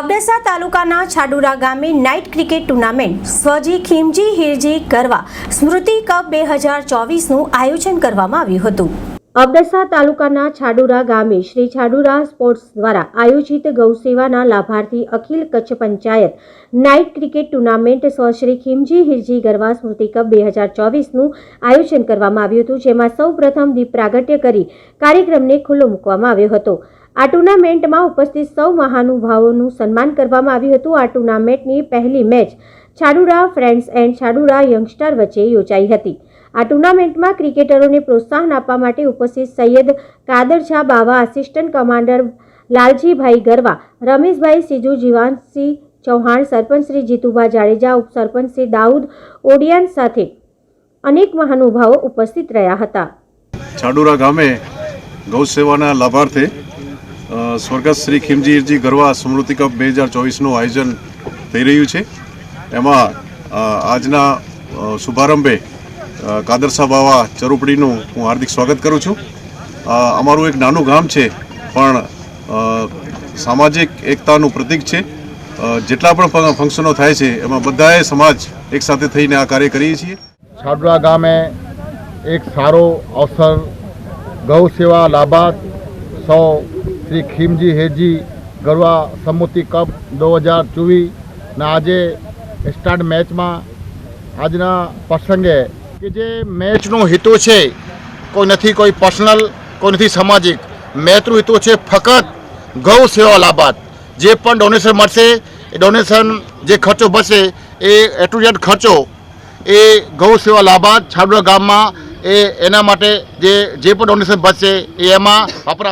અબડાસા તાલુકાના છાડુરા ગામે night cricket tournament, સ્વજી ખીમજી, હિરજી ગરવા, સ્મૃતિ કપ બે હજાર ચોવીસનું આયોજન કરવામાં આવ્યું હતું. અબડાસા તાલુકાના છાડુરા ગામે શ્રી છાડુરા સ્પોર્ટ્સ દ્વારા આયોજિત ગૌસેવાના લાભાર્થી અખિલ Kutch panchayat night cricket tournament, સ્વ શ્રી ખીમજી, હિરજી ગરવા, સ્મૃતિ કપ બે હજાર ચોવીસનું આયોજન કરવામાં આવ્યું હતું, જેમાં સૌ પ્રથમ દીપ પ્રાગટ્ય કરી કાર્યક્રમને ખુલ્લો મૂકવામાં આવ્યો હતો. આ ટુર્નામેન્ટમાં ઉપસ્થિત સૌ મહાનુભાવોનું સન્માન કરવામાં આવ્યું હતું. આ ટુર્નામેન્ટની પહેલી match Chhadura friends and Chhadura youngster વચ્ચે યોજાઈ હતી. આ ટુર્નામેન્ટમાં ક્રિકેટરોને પ્રોત્સાહન આપવા માટે ઉપસ્થિત સૈયદ કાદરશા બાવા આસિસ્ટન્ટ કમાન્ડર લાલજીભાઈ ગરવા, રમેશભાઈ સિજુ જીવાનસિંહ ચૌહાણ, સરપંચ શ્રી જીતુભા જાડેજા, ઉપસરપંચ શ્રી દાઉદ ઓડિયાન સાથે અનેક મહાનુભાવો ઉપસ્થિત રહ્યા હતા. છાડુરા ગામે ગૌ સેવાના લાભાર્થે સ્વર્ગસ્થ શ્રી ખીમજીરજી ગરવા સ્મૃતિ કપ બે હજાર ચોવીસનું આયોજન થઈ રહ્યું છે. એમાં આજના શુભારંભે કાદરસા બાવા ચરુપડીનું હું હાર્દિક સ્વાગત કરું છું. અમારું એક નાનું ગામ છે, પણ સામાજિક એકતાનું પ્રતીક છે. જેટલા પણ ફંક્શનો થાય છે, એમાં બધાએ સમાજ એકસાથે થઈને આ કાર્ય કરીએ છીએ. છાડવા ગામે એક સારો અવસર, ગૌ સેવા, લાભાર્થ, સૌ શ્રી ખીમજી હેજી ગરવા સમુતિ કપ દો હજાર ચોવીસના આજે સ્ટાર્ટ મેચમાં આજના પ્રસંગે કે જે મેચનો હેતુ છે, કોઈ નથી કોઈ પર્સનલ, કોઈ નથી સામાજિક. મેચનો હેતુ છે ફક્ત ગૌ સેવા લાભાર્થ. જે પણ ડોનેશન મળશે, એ ડોનેશન જે ખર્ચો બચશે, એ એટુરિયટ ખર્ચો, એ ગૌ સેવા લાભાર્થ છાડુરા ગામમાં, એ એના માટે જે જે પણ ડોનેશન બચશે, એ એમાં વપરાશ